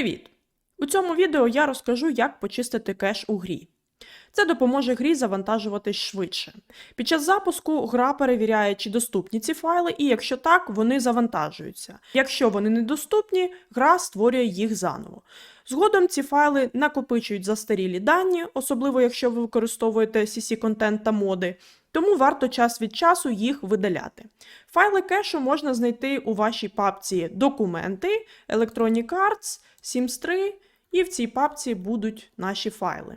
Привіт! У цьому відео я розкажу, як почистити кеш у грі. Це допоможе грі завантажуватись швидше. Під час запуску гра перевіряє, чи доступні ці файли, і якщо так, вони завантажуються. Якщо вони недоступні, гра створює їх заново. Згодом ці файли накопичують застарілі дані, особливо якщо ви використовуєте CC-контент та моди, тому варто час від часу їх видаляти. Файли кешу можна знайти у вашій папці Документи, Electronic Arts, Sims 3, і в цій папці будуть наші файли.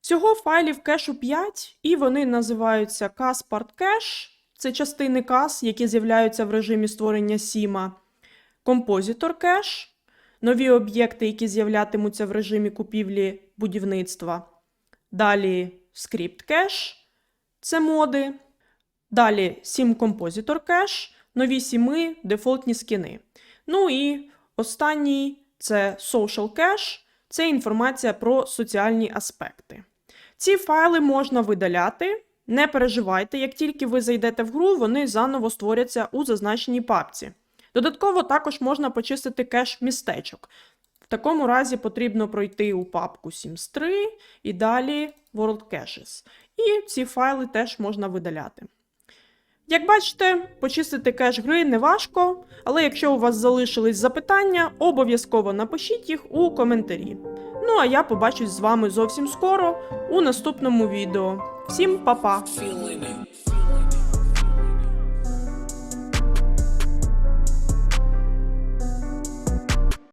Всього файлів кешу 5, і вони називаються CAS Cache, це частини CAS, які з'являються в режимі створення Сіма, Compositor Cache, нові об'єкти, які з'являтимуться в режимі купівлі будівництва. Далі Script Cache, це моди. Далі Sim Compositor Cache, нові сіми, дефолтні скіни. Ну і останній це Social Cache, це інформація про соціальні аспекти. Ці файли можна видаляти. Не переживайте, як тільки ви зайдете в гру, вони заново створяться у зазначеній папці. Додатково також можна почистити кеш містечок. В такому разі потрібно пройти у папку Sims 3 і далі World Caches. І ці файли теж можна видаляти. Як бачите, почистити кеш гри не важко, але якщо у вас залишились запитання, обов'язково напишіть їх у коментарі. Ну а я побачусь з вами зовсім скоро у наступному відео. Всім па-па!